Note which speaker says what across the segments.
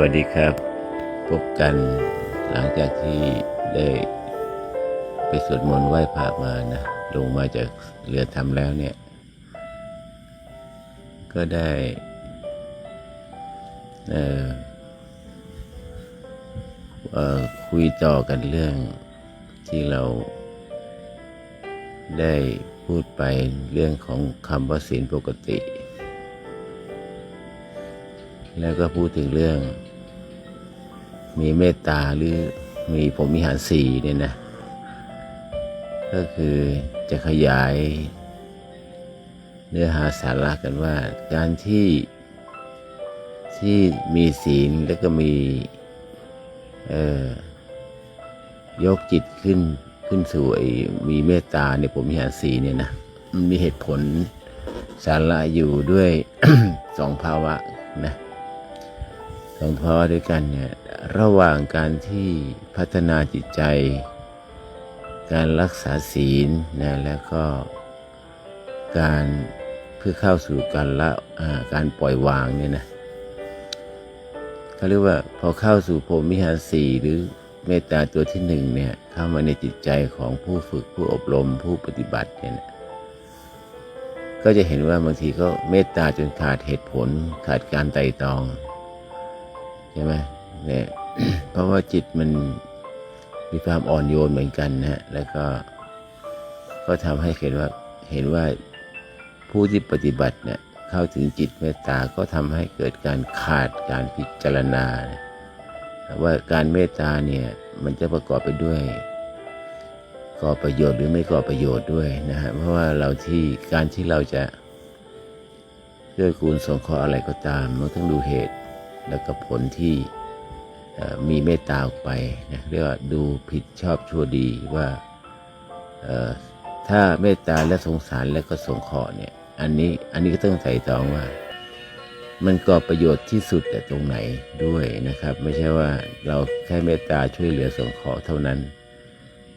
Speaker 1: วัสดีครับ พบกันหลังจากที่ได้ไปสวดมนต์ไหว้พระมานะ ลงมาจากเรือทำแล้วเนี่ย ก็ได้เออเออคุยต่อกันเรื่องที่เราได้พูดไปเรื่องของคำว่าศีลปกติ แล้วก็พูดถึงเรื่อง มีเมตตาหรือมีผมมีหารสี่เนี่ยนะ ก็คือจะขยายเนื้อหาสาระกันว่า การที่ที่มีศีลแล้วก็มีเอ่อยกจิตขึ้นขึ้นสู่ไอ้มีเมตตาเนี่ยผมมีหารสีเนี่ยนะมันมีเหตุผลสาระอยู่ด้วยสองภาวะนะ สองภาวะด้วยกันเนี่ยระหว่างการที่พัฒนาจิตใจ การรักษาศีลนะแล้วก็การเพื่อเข้าสู่การละการปล่อยวางเนี่ยนะเขาเรียกว่าพอเข้าสู่พรมิหารสี่หรือเมตตาตัวที่หนึ่งเนี่ยเข้ามาในจิตใจของผู้ฝึกผู้อบรมผู้ปฏิบัติเนี่ยนะก็จะเห็นว่าบางทีก็เมตตาจนขาดเหตุผลขาดการไต่ตรอง ใช่ไหมเนี่ยเพราะว่าจิตมันมีความอ่อนโยนเหมือนกันนะฮะแล้วก็ ก็ทำให้เห็นว่าเห็นว่าผู้ที่ปฏิบัติเนี่ยเข้าถึงจิตเมตตาก็ทำให้เกิดการขาดการพิจารณานะว่าการเมตตาเนี่ยมันจะประกอบไปด้วยก่อประโยชน์หรือไม่ก่อประโยชน์ด้วยนะฮะเพราะว่าเราที่การที่เราจะเกื้อกูลสงเคราะห์อะไรก็ตามมันต้องดูเหตุ แล้วก็ผลที่มีเมตตาออกไปนะเรียกว่าดูผิดชอบชั่วดีว่าถ้าเมตตาและสงสารและก็สงเคราะห์เนี่ยอันนี้อันนี้ก็ต้องใส่ตองว่า มันก่อประโยชน์ที่สุดแต่ตรงไหนด้วยนะครับ ไม่ใช่ว่าเราแค่เมตตาช่วยเหลือสงเคราะห์เท่านั้น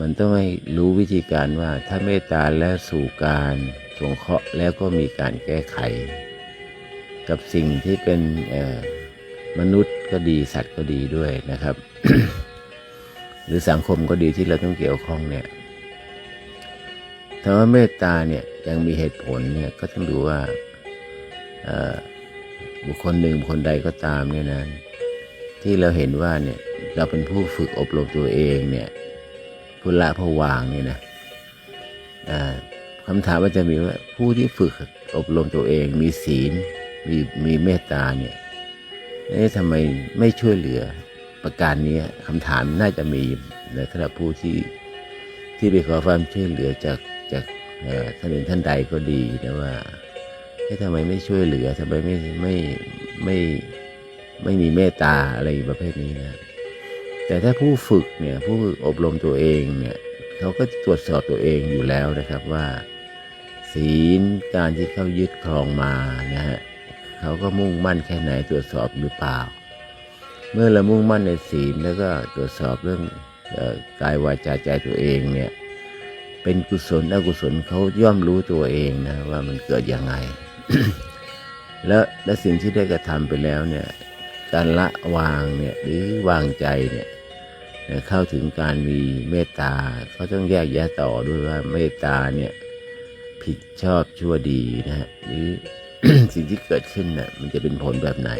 Speaker 1: มันต้องให้รู้วิธีการว่าถ้าเมตตาและสู่การสงเคราะห์แล้วก็มีการแก้ไข กับสิ่งที่เป็นเอ่อ มนุษย์ก็ดีสัตว์ก็ดีด้วยนะครับ หรือสังคมก็ดีที่เราต้องเกี่ยวข้องเนี่ยถ้าว่าเมตตาเนี่ยยังมีเหตุผลเนี่ยก็ต้องดูว่าบุคคลหนึ่งบุคคลใดก็ตามเนี่ยนะที่เราเห็นว่าเนี่ยเราเป็นผู้ฝึกอบรมตัวเองเนี่ยผู้ละผู้วางเนี่ยนะอ่าคำถามว่าจะมีว่าผู้ที่ฝึกอบรมตัวเอง มีศีลมีมีเมตตาเนี่ย เอ๊ะทำไมไม่ช่วยเหลือประการนี้คำถามน่าจะมีในสำหรับผู้ที่ที่ไปขอความช่วยเหลือจากจากท่านหนึ่งท่านใดก็ดีนะว่าเอ๊ะทำไมไม่ช่วยเหลือทำไมไม่ไม่ไม่ไม่มีเมตตาอะไรประเภทนี้นะแต่ถ้าผู้ฝึกเนี่ยผู้อบรมตัวเองเนี่ยเขาก็ตรวจสอบตัวเองอยู่แล้วนะครับว่า ศีลการที่เขายึดครองมานะฮะ เขาก็มุ่งมั่นแค่ไหนตรวจสอบหรือเปล่า เมื่อเรามุ่งมั่นในศีลแล้วก็ตรวจสอบเรื่องกายวาจาใจตัวเองเนี่ยเป็นกุศลอกุศลเขาย่อมรู้ตัวเองนะว่ามันเกิดยังไง แล้วและสิ่งที่ได้กระทำไปแล้วเนี่ยการละวางเนี่ยหรือวางใจเนี่ยเข้าถึงการมีเมตตาเขาต้องแยกแยะต่อด้วยว่าเมตตาเนี่ยผิดชอบชั่วดีนะฮะหรือ สิ่งที่เกิดขึ้นน่ะมันจะเป็นผลแบบไหน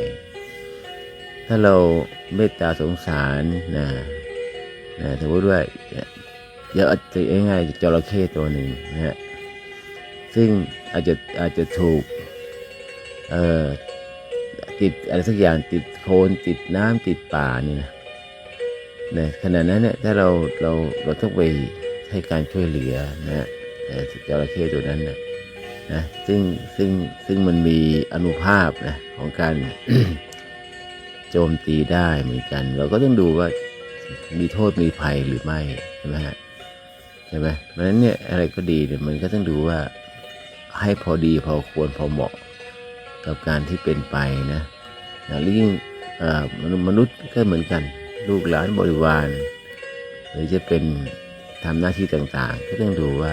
Speaker 1: ถ้าเราเมตตาสงสารนะนะสมมติว่าเดี๋ยวอาจจะง่ายๆจระเข้ตัวหนึ่งนะฮะซึ่งอาจจะอาจจะถูกเอ่อติดอะไรสักอย่างติดโคลนติดน้ำติดป่านี่นะนะขณะนั้นเนี่ยถ้าเราเราเราต้องไปให้การช่วยเหลือนะฮะจระเข้ตัวนั้นนะ นะซึ่งซึ่งซึ่งมันมีอนุภาพนะของการโจมตีได้เหมือนกัน เราก็ต้องดูว่ามีโทษมีภัยหรือไม่ใช่ไหมฮะใช่ไหมเพราะฉะนั้นเนี่ยอะไรก็ดีเนี่ยมันก็ต้องดูว่าให้พอดีพอควรพอเหมาะกับการที่เป็นไปนะนะหรือยิ่งเออมนุษย์มนุษย์ก็เหมือนกัน ลูกหลานบริวาร หรือจะเป็นทำหน้าที่ต่างๆ ก็ต้องดูว่า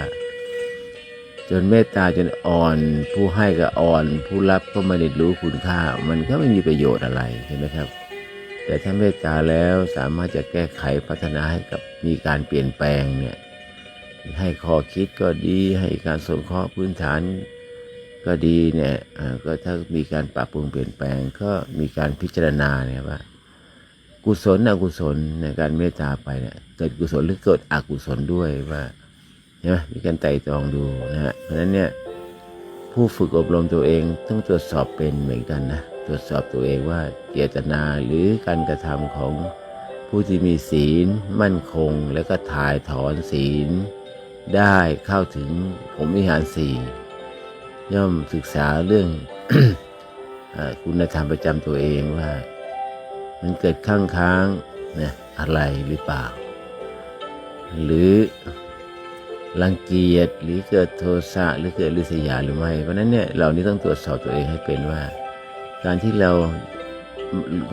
Speaker 1: จนเมตตาจนอ่อน ผู้ให้ก็อ่อน ผู้รับก็ไม่ได้รู้คุณค่า มันก็ไม่มีประโยชน์อะไรใช่ไหมครับ แต่ถ้าเมตตาแล้วสามารถจะแก้ไขพัฒนาให้กับมีการเปลี่ยนแปลงเนี่ยให้ข้อคิดก็ดีให้การสงเคราะห์พื้นฐานก็ดีเนี่ยอ่าก็ถ้ามีการปรับปรุงเปลี่ยนแปลงก็มีการพิจารณาเนี่ยว่า กุศลอกุศลในการเมตตาไปเนี่ยเกิดกุศลหรือเกิดอกุศลด้วยว่า ใช่ไหมมีการไต่ตรองดูนะฮะเพราะฉะนั้นเนี่ยผู้ฝึกอบรมตัวเองต้องตรวจสอบเป็นเหมือนกันนะตรวจสอบตัวเองว่าเจตนาหรือการกระทำของผู้ที่มีศีลมั่นคง แล้วก็ถ่ายถอนศีล ได้เข้าถึงผมวิหารสี่ย่อมศึกษาเรื่องอคุณธรรมประจำตัวเองว่า มันเกิดข้างค้างนะอะไรหรือเปล่า หรือ รังเกียจหรือเกิดโทสะหรือเกิดริษยาหรือไม่ เพราะนั้นเนี่ยเรานี่ต้องตรวจสอบตัวเองให้เป็นว่า การที่เรา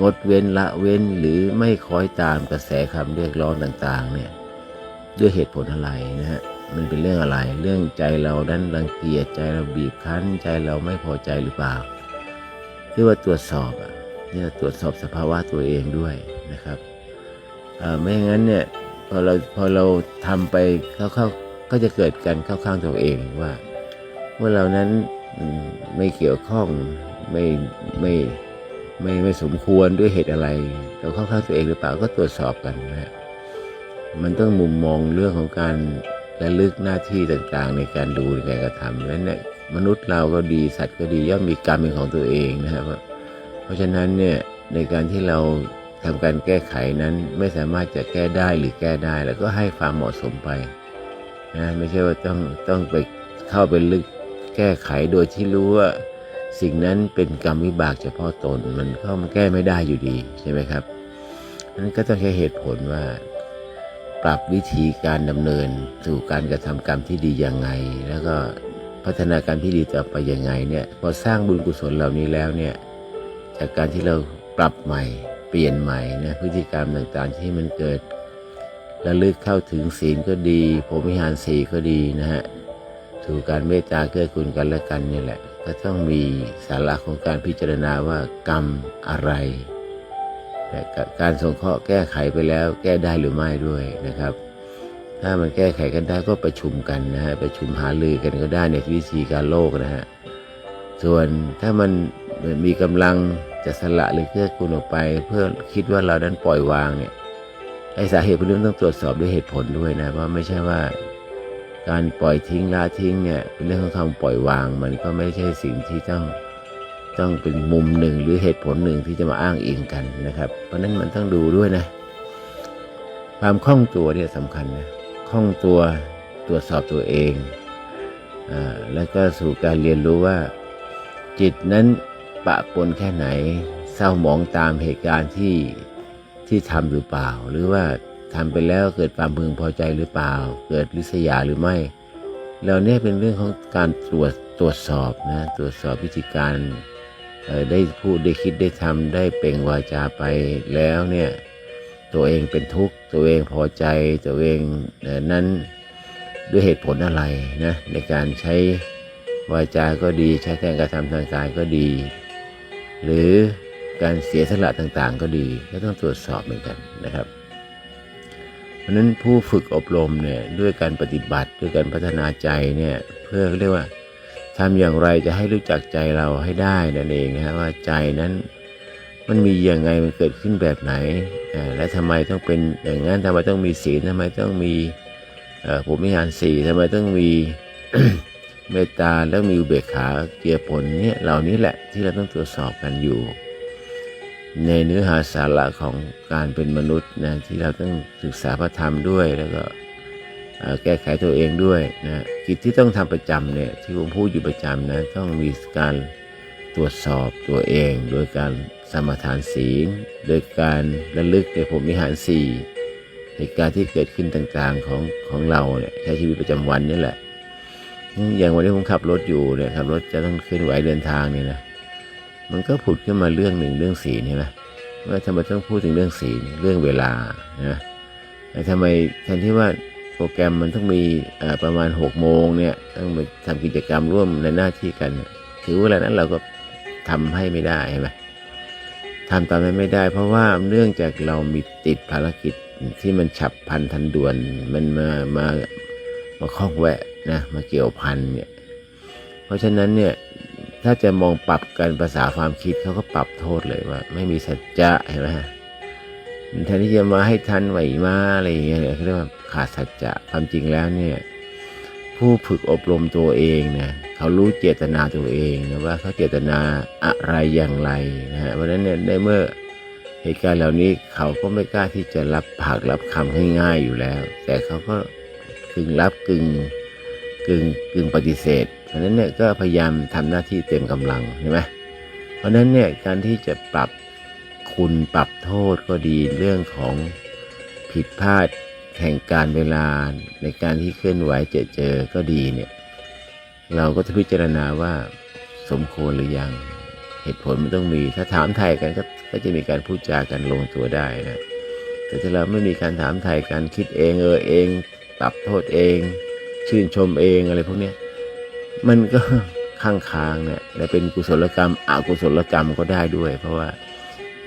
Speaker 1: งดเว้นละเว้นหรือไม่คอยตามกระแสคำเรียกร้องต่าง ๆ เนี่ยด้วยเหตุผลอะไรนะฮะมันเป็นเรื่องอะไร เรื่องใจเรานั้นรังเกียจใจเราบีบคั้น ใจเราไม่พอใจหรือเปล่าที่ว่าตรวจสอบอะที่ว่าตรวจสอบสภาวะตัวเองด้วยนะครับอ่าไม่อย่างนั้นเนี่ยพอเราพอเราทำไปเข้าๆ ก็จะเกิดการเข้าข้างตัวเองว่าเมื่อเรานั้นไม่เกี่ยวข้องไม่ไม่ไม่ไม่สมควรด้วยเหตุอะไร เราเข้าข้างตัวเองหรือเปล่าก็ตรวจสอบกันนะฮะมันต้องมุมมองเรื่องของการระลึกหน้าที่ต่างๆ ในการดูในการกระทำนั้นเนี่ยมนุษย์เราก็ดีสัตว์ก็ดีย่อมมีกรรมเป็นของตัวเองนะครับเพราะฉะนั้นเนี่ยในการที่เราทำการแก้ไขนั้นไม่สามารถจะแก้ได้หรือแก้ได้ แล้วก็ให้ความเหมาะสมไป นะไม่ใช่ว่าต้องต้องไปเข้าไปลึกแก้ไขโดยที่รู้ว่าสิ่งนั้นเป็นกรรมวิบากเฉพาะตนมันก็มันแก้ไม่ได้อยู่ดีใช่ไหมครับนั้นก็ต้องแค่เหตุผลว่า ปรับวิธีการดำเนินสู่การกระทำกรรมที่ดียังไง แล้วก็พัฒนาการที่ดีต่อไปยังไงเนี่ยพอสร้างบุญกุศลเหล่านี้แล้วเนี่ยจากการที่เราปรับใหม่เปลี่ยนใหม่นะพฤติกรรมต่างๆ ที่มันเกิด ระลึกเข้าถึงศีลก็ดีผมวิหารสีก็ดีนะฮะสู่การเมตตาเกื้อกูลกันและกันนี่แหละก็ต้องมีสาระของการพิจารณาว่ากรรมอะไรแต่การสงเคราะห์แก้ไขไปแล้ว แก้ได้หรือไม่ด้วยนะครับ ถ้ามันแก้ไขกันได้ก็ประชุมกันนะฮะประชุมหารือกันก็ได้ในวิธีการโลกนะฮะส่วนถ้ามันมีกำลังจะสละหรือเกื้อกูลออกไป เพื่อคิดว่าเรานั้นปล่อยวางเนี่ย ไอสาเหตุพวกนี้ต้องตรวจสอบด้วยเหตุผลด้วยนะว่าไม่ใช่ว่า การปล่อยทิ้งละทิ้งเนี่ยเป็นเรื่องของคำปล่อยวาง มันก็ไม่ใช่สิ่งที่ต้องต้องเป็นมุมหนึ่งหรือเหตุผลหนึ่งที่จะมาอ้างอิงกันนะครับ เพราะนั้นมันต้องดูด้วยนะ ความคล่องตัวเนี่ยสำคัญนะคล่องตัวตรวจสอบตัวเองอาแล้วก็สู่การเรียนรู้ว่า จิตนั้นปะปนแค่ไหน เศร้าหมองตามเหตุการณ์ที่ ที่ทำหรือเปล่า หรือว่าทำไปแล้วเกิดความพึงพอใจหรือเปล่า เกิดริษยาหรือไม่แล้วเนี่ยเป็นเรื่องของการตรวจตรวจสอบนะตรวจสอบวิธีการได้พูดได้คิดได้ทำได้เปล่งวาจาไปแล้วเนี่ยตัวเองเป็นทุกข์ตัวเองพอใจตัวเองนั้นด้วยเหตุผลอะไรนะในการใช้วาจาก็ดี ใช้การกระทำทางกายก็ดี หรือ การเสียสละต่างๆ ก็ดีก็ต้องตรวจสอบเหมือนกันนะครับ เพราะนั้นผู้ฝึกอบรมเนี่ยด้วยการปฏิบัติด้วยการพัฒนาใจเนี่ยเพื่อเรียกว่าทำอย่างไรจะให้รู้จักใจเราให้ได้นั่นเองนะฮะว่าใจนั้นมันมีอย่างไงมันเกิดขึ้นแบบไหน และทำไมต้องเป็นอย่างนั้นทำไมต้องมีศีลทำไมต้องมีผมมีหารสี่ทำไมต้องมีเมตตาแล้วมีอุเบกขาเกียรผลเนี่ยเหล่านี้แหละที่เราต้องตรวจสอบกันอยู่ ในเนื้อหาสาระของการเป็นมนุษย์นะที่เราต้องศึกษาพระธรรมด้วยแล้วก็แก้ไขตัวเองด้วยนะกิจที่ต้องทำประจำเนี่ยที่ผมพูดอยู่ประจำนะต้องมีการตรวจสอบตัวเอง โดยการสมทานศีลโดยการระลึกในผมวิหารสี่เหตุการณ์ที่เกิดขึ้นต่างๆของของเราเนี่ยใช้ชีวิตประจำวันนี่แหละ อย่างวันนี้ผมขับรถอยู่เนี่ยขับรถจะต้องเคลื่อนไหวเดินทางเนี่ยนะ มันก็ผุดขึ้นมาเรื่องหนึ่งเรื่องศีใช่ไหมว่าทำไมต้องพูดถึงเรื่องศีเรื่องเวลานะทำไมแทนที่ว่าโปรแกรมมันต้องมีประมาณ6โมงเนี่ยต้องไปทำกิจกรรมร่วมในหน้าที่กัน ถือเวลานั้นเราก็ทำให้ไม่ได้ใช่ไหมทำตามนั้นไม่ได้ เพราะว่าเนื่องจากเรามีติดภารกิจที่มันฉับพันทันด่วนมันมามามาข้องแวะนะมาเกี่ยวพันเนี่ยเพราะฉะนั้นเนี่ย ถ้าจะมองปรับกันภาษาความคิดเขาก็ปรับโทษเลยว่า ไม่มีสัจจะเห็นไหมฮะแทนที่จะมาให้ทันไหวมาอะไรอย่างเงี้ยเขาเรียกว่าขาดสัจจะความจริงแล้วเนี่ย ผู้ฝึกอบรมตัวเองเนี่ยเขารู้เจตนาตัวเองนะว่าเขาเจตนาอะไรอย่างไรนะฮะเพราะฉะนั้นเนี่ยในเมื่อเหตุการณ์เหล่านี้เขาก็ไม่กล้าที่จะรับผักรับคำง่ายๆอยู่แล้ว แต่เขาก็กึ่งรับกึ่ง กึ่งกึ่งปฏิเสธเพราะนั้นเนี่ยก็พยายามทำหน้าที่เต็มกำลังใช่ไหมเพราะฉะนั้นเนี่ยการที่จะปรับคุณปรับโทษก็ดีเรื่องของผิดพลาดแห่งการเวลาในการที่เคลื่อนไหวเจอเจอก็ดีเนี่ยเราก็จะพิจารณาว่าสมควรหรือยังเหตุผลมันต้องมี ถ้าถามไทยกันก็ก็จะมีการพูดจากันลงตัวได้นะแต่ถ้าเราไม่มีการถามไทยกันคิดเองเออเองปรับโทษเอง ชื่นชมเองอะไรพวกเนี้ยมันก็ข้างค้างเนี่ยและเป็นกุศลกรรมอกุศลกรรมก็ได้ด้วย เพราะว่า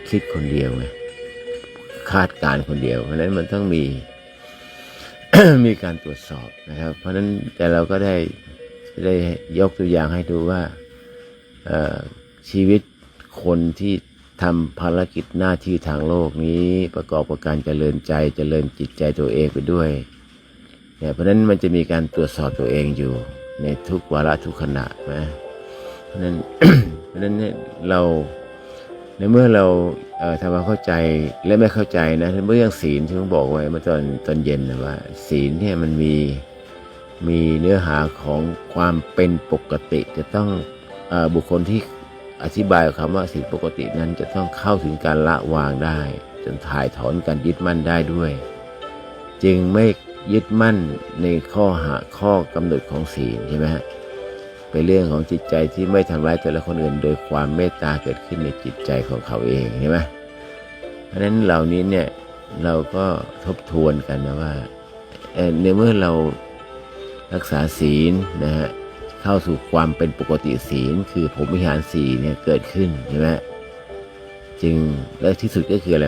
Speaker 1: คิดคนเดียวไงคาดการณ์คนเดียว เพราะฉะนั้นมันต้องมีมีการตรวจสอบนะครับ เพราะฉะนั้นแต่เราก็ได้ได้ยกตัวอย่างให้ดูว่าชีวิตคนที่ทำภารกิจหน้าที่ทางโลกนี้ประกอบกับการเจริญใจเจริญจิตใจตัวเองไปด้วย เนี่ยเพราะนั้นมันจะมีการตรวจสอบตัวเองอยู่ ในทุกวาระทุกขณะนะเพราะนั้นเพราะนั้นเนี่ยเราในเมื่อเราเอ่อทำความเข้าใจและไม่เข้าใจนะเมื่อย่างศีลที่ผมบอกไว้เมื่อตอนตอนเย็นนะว่า ศีลเนี่ยมันมีมีเนื้อหาของความเป็นปกติจะต้องเออบุคคลที่อธิบายคำว่าศีลปกตินั้นจะต้องเข้าถึงการละวางได้ จนถ่ายถอนการยึดมั่นได้ด้วย จึงไม่ ยึดมั่นในข้อหาข้อกำหนดของศีลใช่ไหมฮะเป็นเรื่องของจิตใจที่ไม่ทำร้ายแต่ละคนอื่น โดยความเมตตาเกิดขึ้นในจิตใจของเขาเองใช่ไหมเพราะฉะนั้นเหล่านี้เนี่ยเราก็ทบทวนกันนะว่าในเมื่อเรารักษาศีลนะฮะเข้าสู่ความเป็นปกติศีล คือผมวิหารสีเนี่ยเกิดขึ้นใช่ไหมจึงและที่สุดก็คืออะไร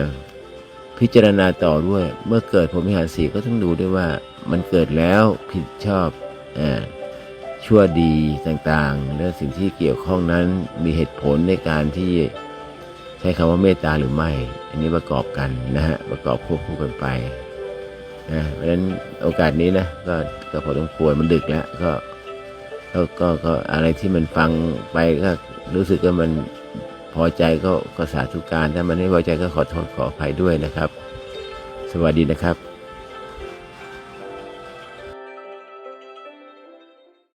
Speaker 1: พิจารณาต่อด้วย เมื่อเกิดผมวิหารสีก็ต้องดูด้วยว่า มันเกิดแล้วผิดชอบอ่าชั่วดีต่างๆ และสิ่งที่เกี่ยวข้องนั้นมีเหตุผลในการที่ใช้คำว่าเมตตาหรือไม่ อันนี้ประกอบกันนะฮะประกอบควบคู่กันไปนะเพราะฉะนั้นโอกาสนี้นะก็ก็พอต้องควรมันดึกแล้วก็ก็ก็ก็อะไรที่มันฟังไปก็รู้สึกว่ามัน พอใจก็ก็สาธุการถ้ามันไม่พอใจก็ขอโทษขออภัยด้วยนะครับ สวัสดีนะครับ